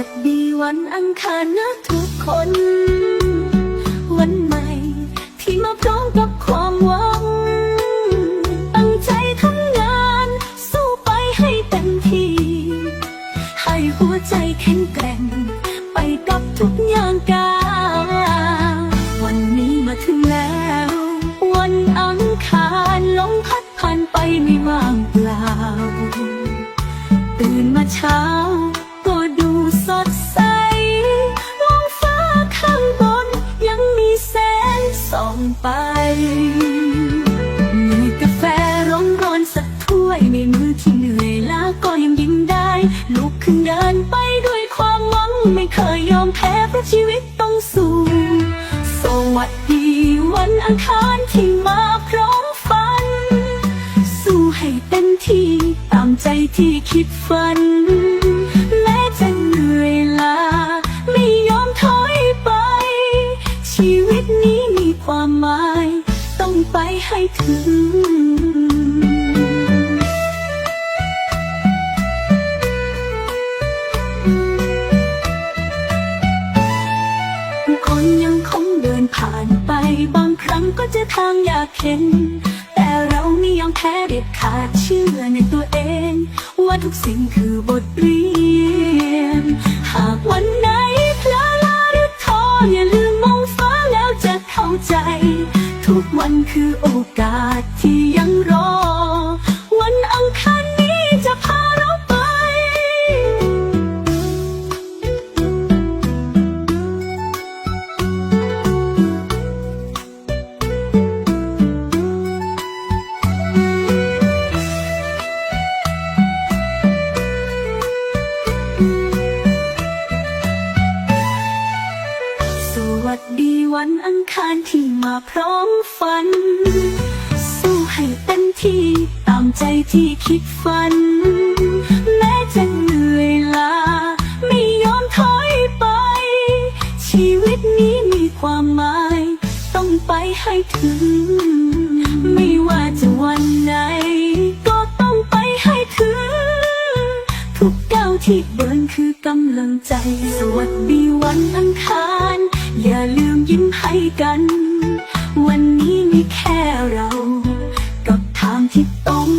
วัสดีวันอังคารนะทุกคน วันใหม่ ที่มาพร้อมกับความหวัง ตั้งใจทำงาน สู้ไปให้เต็มที่ ให้หัวใจแข็งแกร่ง ไปมือกาแฟร้อนร้อนสักถ้วยในมือที่เหนื่อยล้าก็ยังยิ้มได้ลุกขึ้นเดินไปด้วยความหวังไม่เคยยอมแพ้เพราะชีวิตต้องสู้สวัสดีวันอังคารที่มาพร้อมฝัน สู้ให้เต็มที่ตามใจที่คิดฝัน ไปให้ถึงคนยังคงเดินผ่านไป บางครั้งก็จะทางอยากเห็น แต่เราไม่ยอมแพ้เด็ดขาดเชื่อในตัวเอง ว่าทุกสิ่งคือบทเรีย ใจ ทุกวันคือโอกาสที่ยังรอ วันที่มาพร้อมฝัน สู้ให้เต็มที่ตามใจที่คิดฝัน แม้จะเหนื่อยล้าไม่ยอมถอยไป ชีวิตนี้มีความหมาย ต้องไปให้ถึง ไม่ว่าจะวันไหน ก็ต้องไปให้ถึง ทุกก้าวที่เดินคือกำลังใจสวัสดี กัน วันนี้มีแค่เรา กับทางที่ต้อง